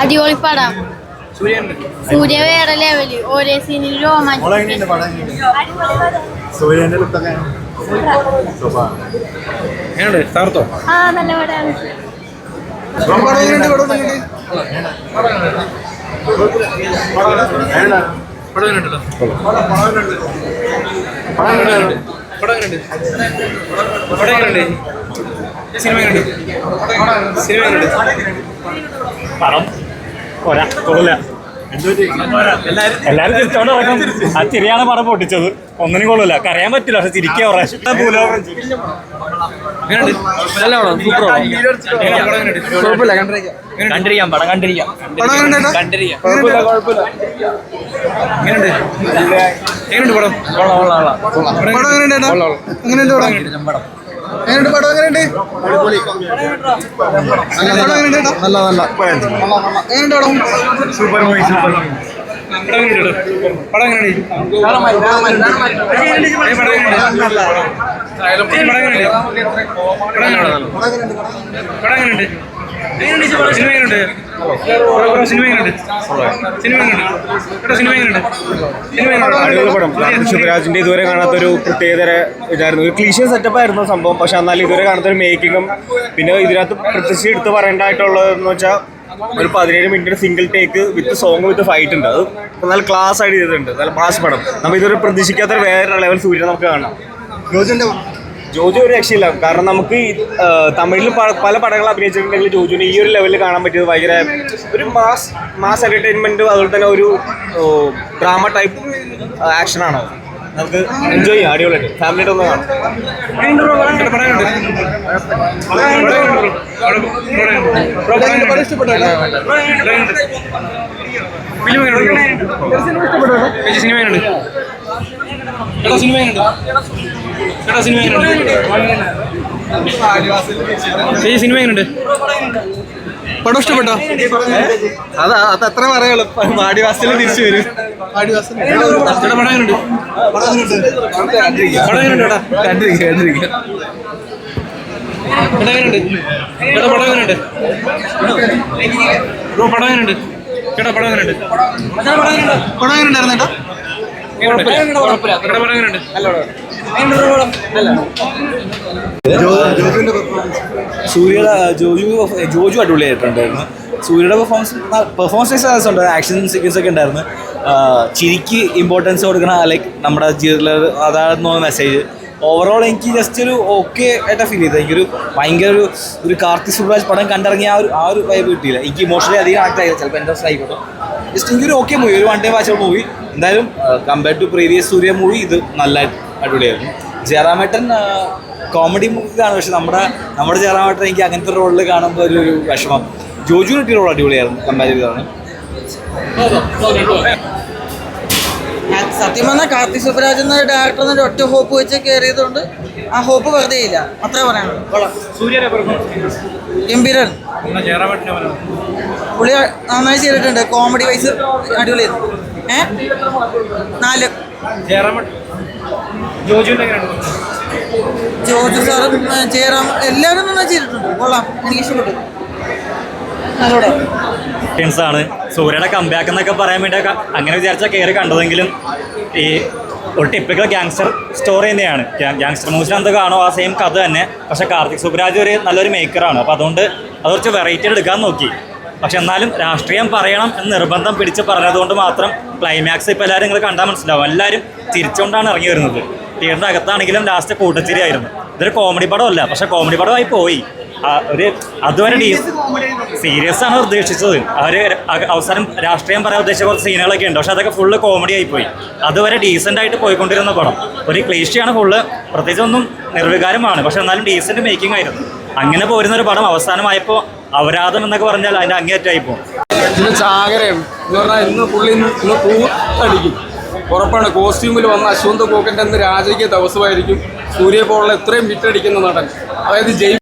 അടിപൊളി പടം. സൂര്യ വേറെ ലെവൽ ഒരേ സീനിൽ രോമാഞ്ചം സൂര്യന്റെ ലുക്കൊക്കെ ആ നല്ല പടമാണ്. പടം സിനിമ പടം. പോരാ കൊള്ളില്ല എല്ലാരും തിരിച്ചോണ്ട് ഇറങ്ങും ആ ചിരിയാണ് പടം പൊട്ടിച്ചത്. ഒന്നിനും കൊള്ളില്ല കരയാൻ പറ്റില്ല പക്ഷെ ചിരിക്കുക പ്രാവശ്യം കണ്ടിരിക്കാം. കണ്ടിരിക്കാം പടം കണ്ടിരിക്കാം. കണ്ടിരിക്കാം. കുഴപ്പമില്ല കുഴപ്പമില്ല. എങ്ങനെയുണ്ട്? എങ്ങനെയുണ്ട് പടം? കൊള്ളാം കൊള്ളാം കൊള്ളാം. പടം എങ്ങനെയുണ്ട്? കൊള്ളാം എങ്ങനെയുണ്ട് പടം? പടം. എങ്ങനെയുണ്ട് പടം? എങ്ങനെയുണ്ട്? പടം എങ്ങനെയുണ്ട് നല്ല നല്ല. എങ്ങനെയുണ്ട് പടം? Super movie super movie. പടം എങ്ങനെയുണ്ട്? പടം എങ്ങനെയുണ്ട്? പടം എങ്ങനെയുണ്ട്? സിനിമ ശിവരാജിന്റെ ഇതുവരെ കാണാത്തൊരു പ്രത്യേകതര ഇതായിരുന്നു. ഒരു ക്ലീഷ്യ സെറ്റപ്പ് ആയിരുന്നു സംഭവം. പക്ഷെ എന്നാൽ ഇതുവരെ കാണാത്തൊരു മേക്കിങ്ങും പിന്നെ ഇതിനകത്ത് പ്രത്യക്ഷ എടുത്ത് പറയേണ്ടതായിട്ടുള്ളതെന്ന് വെച്ചാൽ ഒരു പതിനേഴ് minute single take with song with fight ഉണ്ട്. അത് നല്ല ക്ലാസ് ആയിട്ട് ചെയ്തിട്ടുണ്ട്. നല്ല മാസ് പടം. നമ്മൾ ഇതൊരു പ്രതീക്ഷിക്കാത്ത വേറെ ലെവൽ സൂര്യൻ നമുക്ക് കാണാം. ജോജു ഒരു രക്ഷയില്ല. കാരണം നമുക്ക് ഈ, തമിഴിൽ പല പടങ്ങൾ അഭിനയിച്ചിട്ടുണ്ടെങ്കിൽ ജോജുവിന് ഈ ഒരു ലെവലിൽ കാണാൻ പറ്റിയത് ഭയങ്കര ഒരു മാസ് മാസ് എന്റർടൈൻമെന്റും അതുപോലെ തന്നെ ഒരു ഡ്രാമ ടൈപ്പ് ആക്ഷനാണ് നമുക്ക് എൻജോയ് ചെയ്യാം അടിപൊളിയായിട്ട്. ഫാമിലിയായിട്ട് ഒന്ന് കാണാം. സിനിമ സിനിമ എടാ സിനിമ എങ്ങനെയുണ്ട്? ഈ സിനിമ എങ്ങനെയുണ്ട്? പടം ഇഷ്ടപ്പെട്ടോ? അതാ അത് അത്ര പറയുള്ളൂ. മാടിവാസത്തിൽ തിരിച്ചു വരും. പടം എങ്ങനെയുണ്ട്? പടം എങ്ങനെയുണ്ട്? പടം എങ്ങനെയുണ്ടായിരുന്നു കേട്ടോ സൂര്യയുടെ ജോജു ജോജു അടിപൊളിയായിട്ടുണ്ടായിരുന്നു. സൂര്യയുടെ പെർഫോമൻസ് പെർഫോമൻസ് ഉണ്ട് ആക്ഷൻ സീക്വൻസ് ഒക്കെ ഉണ്ടായിരുന്നു. ചിരിക്ക് ഇമ്പോർട്ടൻസ് കൊടുക്കണ ലൈക്ക് നമ്മുടെ ജീവിതത്തിൽ അതായിരുന്നു മെസ്സേജ് ഓവറോൾ എനിക്ക് ജസ്റ്റ് ഒരു ഓക്കെ ആയിട്ടാണ് ഫീൽ ചെയ്തത്. എനിക്കൊരു ഭയങ്കര ഒരു ഒരു കാർത്തിക് സുബ്രാജ് പടം കണ്ടിറങ്ങിയ ആ ഒരു ആ ഒരു വൈബ് കിട്ടിയില്ല. എനിക്ക് ഇമോഷണലി അധികം ആക്ട് ആയില്ല. ചിലപ്പോൾ എന്റെ ആയിക്കോട്ടെ ജസ്റ്റ് എനിക്കൊരു ഓക്കെ മൂവി ഒരു വൺ ഡേ വാച്ച് മൂവി എന്തായാലും compare to previous Suriya movie ഇത് നല്ല അടിപൊളിയായിരുന്നു. ജയറാമേട്ടൻ കോമഡി മൂവി മൂവിയാണ് പക്ഷെ നമ്മുടെ നമ്മുടെ ജയറാമേട്ടൻ എനിക്ക് അങ്ങനത്തെ റോളിൽ കാണുമ്പോൾ ഒരു ഒരു വിഷമം. ജോജു കിട്ടിയ റോൾ അടിപൊളിയായിരുന്നു കമ്പയർ ചെയ്താണ് സത്യം പറഞ്ഞാൽ കാർത്തി സുബ്രാജ് എന്ന ഡയറക്ടർ എന്നൊരു ഒറ്റ ഹോപ്പ് വെച്ച് കയറിയതുകൊണ്ട് ആ ഹോപ്പ് വെറുതെ ഇല്ല. അത്രേ പറയാനുള്ളൂ കൊള്ളാം. സൂര്യയുടെ പെർഫോമൻസ് ഗംഭീരൻ. പുള്ളി നന്നായി ചെയ്തിട്ടുണ്ട്. കോമഡി വൈസ് അടിപൊളിയായിരുന്നു. നാല്. ജോജു സാറും ജയറാം എല്ലാവരും നന്നായി ചെയ്തിട്ടുണ്ട്. കൊള്ളാം. എനിക്ക് ഇഷ്ടപ്പെട്ടു. ാണ് ആണ്. സൂര്യയുടെ കമ്പാക്ക് എന്നൊക്കെ പറയാൻ വേണ്ടി അങ്ങനെ വിചാരിച്ച കയറി കണ്ടതെങ്കിലും ഈ ഒരു ടിപ്പിക്കൽ ഗ്യാങ്സ്റ്റർ സ്റ്റോറി തന്നെയാണ്. ഗ്യാങ്സ്റ്റർ മൂവിസിൽ എന്ത് കാണോ ആ സെയിം കഥ തന്നെ. പക്ഷെ കാർത്തിക് സുബ്രാജ് ഒരു നല്ലൊരു മേക്കറാണ് അപ്പോൾ അതുകൊണ്ട് അത് കുറച്ച് വെറൈറ്റി എടുക്കാൻ നോക്കി. പക്ഷെ എന്നാലും രാഷ്ട്രീയം പറയണം എന്ന് നിർബന്ധം പിടിച്ച് പറഞ്ഞതുകൊണ്ട് മാത്രം ക്ലൈമാക്സ് ഇപ്പോൾ എല്ലാവരും നിങ്ങൾ കണ്ടാൽ മനസ്സിലാവും. എല്ലാവരും തിരിച്ചുകൊണ്ടാണ് ഇറങ്ങി വരുന്നത്. തിയേറ്ററിന്റെ അകത്താണെങ്കിലും ലാസ്റ്റ് കൂട്ടച്ചിരി ആയിരുന്നു. ഇതൊരു കോമഡി പടമല്ല പക്ഷെ കോമഡി പടമായി പോയി. ഒരു അതുവരെ ഡീ സീരിയസ് ആണ് ഉദ്ദേശിച്ചത്. അവർ അവസാനം രാഷ്ട്രീയം പറയാൻ ഉദ്ദേശിച്ച കുറച്ച് സീനുകളൊക്കെ ഉണ്ട്. പക്ഷെ അതൊക്കെ ഫുള്ള് കോമഡി ആയി പോയി. അതുവരെ ഡീസന്റ് ആയിട്ട് പോയിക്കൊണ്ടിരുന്ന പടം. ഒരു ക്ലീഷിയാണ് ഫുള്ള് പ്രത്യേകിച്ച് ഒന്നും നിർവികാരമാണ്. പക്ഷെ എന്നാലും ഡീസന്റ് മേക്കിംഗ് ആയിരുന്നു. അങ്ങനെ പോരുന്ന ഒരു പടം അവസാനമായപ്പോൾ അപരാധം എന്നൊക്കെ പറഞ്ഞാൽ അതിന്റെ അങ്ങേറ്റായി പോകും. പിന്നെ ചാകരയും എന്ന് ഇന്ന് പുള്ളി ഇന്ന് ഉറപ്പാണ് കോസ്റ്റ്യൂമിൽ വന്ന അശ്വന്ത് കോക്കന്റെ അന്ന് രാജകീയ ദിവസമായിരിക്കും. സൂര്യ പോലുള്ള ഇത്രയും വിറ്റടിക്കുന്ന നടൻ. അതായത് ജയ്